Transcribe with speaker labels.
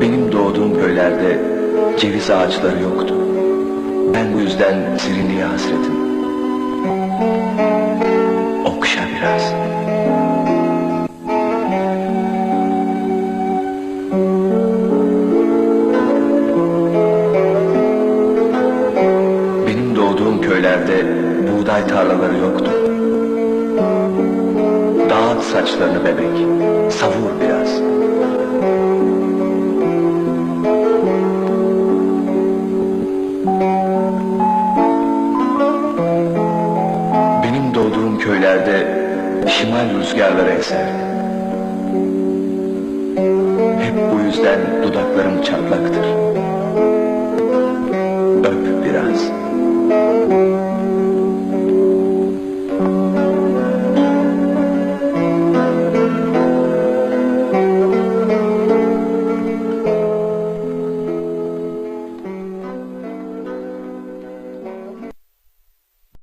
Speaker 1: Benim doğduğum köylerde ceviz ağaçları yoktu. Ben bu yüzden serinliğe hasretim. Okşa biraz. Benim doğduğum köylerde buğday tarlaları yoktu. Dağıt saçlarını bebek, savaş. Köylerde şimal rüzgarları eserdi. Hep bu yüzden dudaklarım çatlaktır.